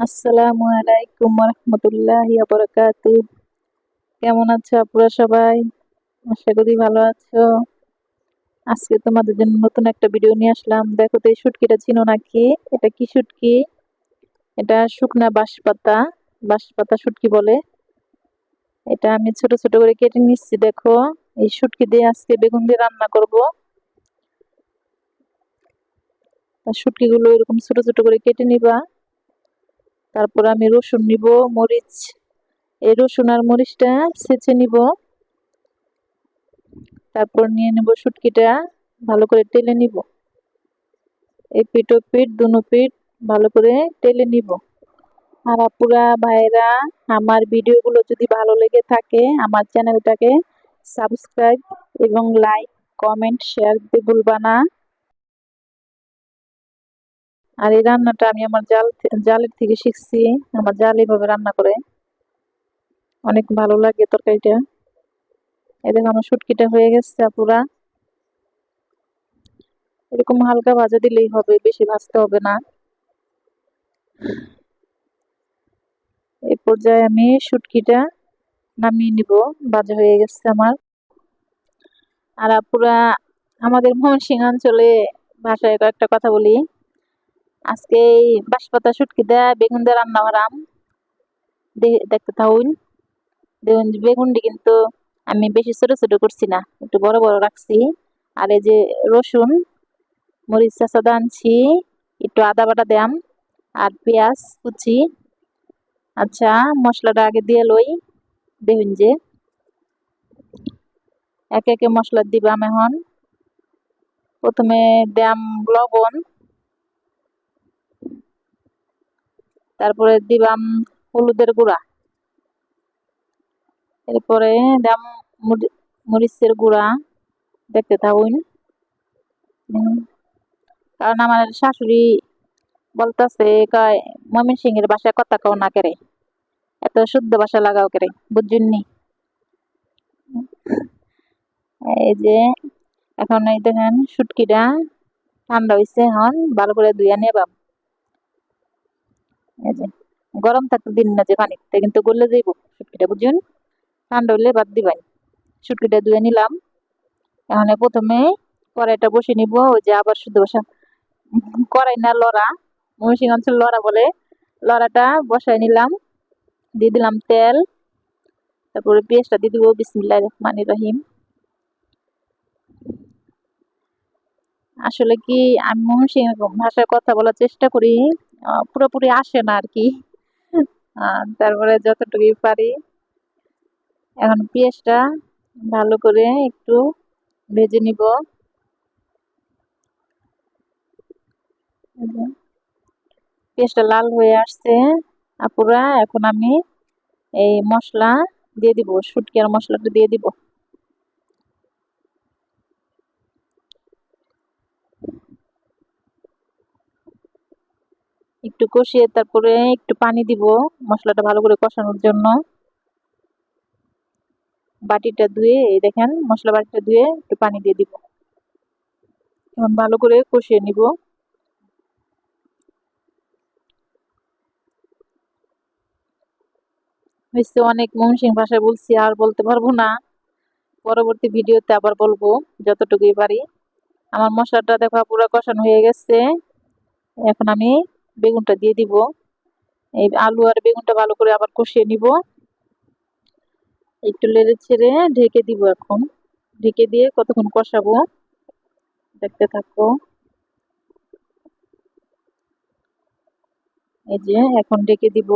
আসসালামু আলাইকুম রহমতুল্লাহ বরকাতু কেমন আছো আপনারা সবাই? আশা করি ভালো আছো। আজকে তোমাদের জন্য নতুন একটা ভিডিও নিয়ে আসলাম। দেখো তো এই শুটকিটা চিনো নাকি? এটা কি শুটকি? এটা শুকনা বাঁশপাতা বাঁশপাতা শুটকি বলে। এটা আমি ছোট ছোট করে কেটে নিচ্ছি, দেখো। এই শুটকি দিয়ে আজকে বেগুন দিয়ে রান্না করব। শুটকিগুলো এরকম ছোট ছোট করে কেটে নিবা। তারপর আমি রসুন নিব, মরিচ। এই রসুন আর মরিচটা ছেঁচে নিব। তারপর নিয়ে নেব শুটকিটা, ভালো করে টেলে নিব। এই পিঠ পিঠ দুনো পিঠ, ভালো করে টেলে নিব। আর আপুরা ভাইরা আমার ভিডিওগুলো যদি ভালো লেগে থাকে, আমার চ্যানেলটাকে সাবস্ক্রাইব এবং লাইক, কমেন্ট, শেয়ার দিতে ভুলবা না। আর এই রান্নাটা আমি আমার জাল জালের থেকে শিখছি। আমার জাল এইভাবে রান্না করে। অনেক ভালো লাগে তরকারিটা। এই দেখো আমার শুটকিটা হয়ে গেছে পুরা এরকম হালকা ভাজা দিলেই হবে, বেশি ভাজতে হবে না। এই পর্যায়ে আমি শুটকিটা নামিয়ে নিব। ভাজা হয়ে গেছে আমার। আর পুরা আমাদের ময়মনসিংহ ভাষায় কয়েকটা কথা বলি। আজকে এই বাঁশপাতা শুটকি দেয়া, বেগুন দিয়ে রান্না করাম। দেখতে থাকুন। দেখুন বেগুনটি কিন্তু আমি বেশি ছোট ছোট করছি না, একটু বড় বড় রাখছি। আর এই যে রসুন, মরিচ চাষা আনছি, একটু আদা বাটা দাম আর পেঁয়াজ, কুচি। আচ্ছা মশলাটা আগে দিয়ে লই। দেখুন যে একে একে মশলা দিবাম এখন। প্রথমে দাম লবণ তারপরে দিবাম হলুদের গুঁড়া। এরপরে দাম মরিচের গুঁড়া। দেখতে থাকুন। কারণ আমার শাশুড়ি বলতেছে, কয় মমিন সিং এর বাসায় কথা কও না কেরে? এত শুদ্ধ ভাষা লাগাও কেরে বুঝুননি এই যে, এখন এই দেখেন সুটকিটা ঠান্ডা হয়েছে এখন ভালো করে ধুইয়া নেবাম যে গরম থাকতে দিন না যে পানিতে, কিন্তু গলে যাইব শুটকিটা বুঝুন ঠান্ডা হলে বাদ দিবাই শুটকিটা ধুয়ে নিলাম। এখানে প্রথমে কড়াইটা বসে নিব, ওই যে আবার শুধু বসা কড়াই না, লড়া। ময়মনসিংহ লড়া বলে। লড়াটা বসাই নিলাম। দিয়ে দিলাম তেল। তারপরে পেঁয়াজটা দিয়ে দিব বিসমিল্লাহ রহমান রহিম। আসলে কি আমি ময়মনসিংহ ভাষায় কথা বলার চেষ্টা করি? পুরোপুরি আসে না আর কি। তারপরে যতটুকু পারি, এখন পেঁয়াজটা ভালো করে একটু ভেজে নিব। পেঁয়াজটা লাল হয়ে আসছে। আপুরা, এখন আমি এই মশলা দিয়ে দিব, শুটকি আর মশলাটা দিয়ে দিব। একটু কষিয়ে তারপরে একটু পানি দিব মশলাটা ভালো করে কষানোর জন্য। বাটিটা ধুয়ে দেখেন মশলা বাটিটা ধুয়ে একটু পানি দিয়ে দিব। এখন ভালো করে কষিয়ে নিব। হয়েছে অনেক মনসিং ভাষায় বলছি, আর বলতে পারব না। পরবর্তী ভিডিওতে আবার বলব, যতটুকুই পারি। আমার মশলাটা দেখা পুরো কষানো হয়ে গেছে। এখন আমি বেগুনটা দিয়ে দিব। এই আলু আর বেগুনটা ভালো করে আবার কষিয়ে নিব। একটু লেড়ে ছেড়ে ঢেকে দিব এখন। ঢেকে দিয়ে কতক্ষণ কষাবো? দেখতে থাকো। এই যে এখন ঢেকে দিব।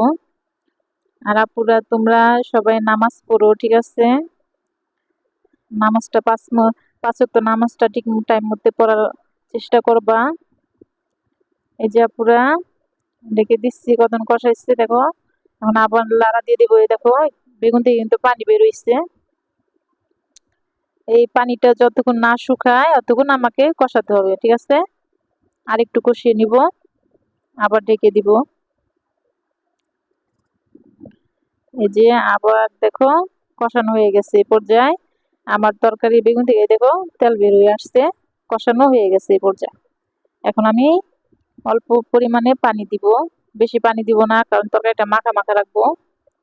আর আপুরা, তোমরা সবাই নামাজ পড়ো, ঠিক আছে? নামাজটা পাঁচ পাঁচক নামাজটা ঠিক টাইম মধ্যে পড়ার চেষ্টা করবা। এই যে পুরা ডেকে দিচ্ছি কতক্ষণ কষাইছে, দেখো। এখন আবার লাড়া দিয়ে দিব দেখো, বেগুন থেকে কিন্তু পানি বেরোইছে এই পানিটা যতক্ষণ না শুকায়, অতক্ষণ আমাকে কষাতে হবে, ঠিক আছে? আর একটু কষিয়ে নিব, আবার ঢেকে দিব। এই যে আবার দেখো, কষানো হয়ে গেছে এই পর্যায়ে। আমার তরকারি বেগুন থেকে দেখো, তেল বের হয়ে আসছে, কষানো হয়ে গেছে এই পর্যায়ে। এখন আমি অল্প পরিমাণে পানি দিব। বেশি পানি দিব না, কারণ তরকারিটা মাখা মাখা রাখব।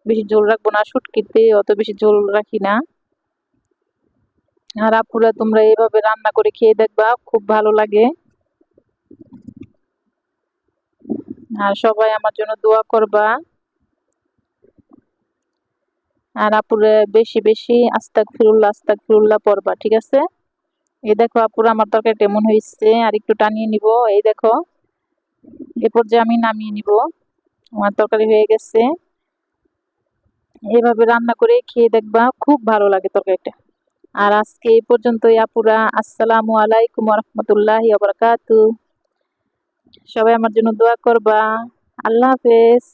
বেশি ঝোল রাখব না শুটকিতে অত বেশি ঝোল রাখি না। আর আপুরা, তোমরা এইভাবে রান্না করে খেয়ে দেখবা, খুব ভালো লাগে। আর সবাই আমার জন্য দোয়া করবা। আর আপুরে, বেশি বেশি আস্তাক ফিরুল্লাহ আস্তাক ফিরুল্লাহ পড়বা, ঠিক আছে? এই দেখো আপুরা, আমার তরকারি কেমন হয়েছে আর একটু টানিয়ে নিব, এই দেখো। এ পর্যায়ে আমি নামিয়ে নিব। আমার তরকারি হয়ে গেছে। এভাবে রান্না করে খেয়ে দেখবা খুব ভালো লাগে তরকারিটা। আর আজকে এই পর্যন্তই আপুরা। আসসালামু আলাইকুম রহমতুল্লাহ আবরকাত সবাই আমার জন্য দোয়া করবা। আল্লাহ হাফেজ।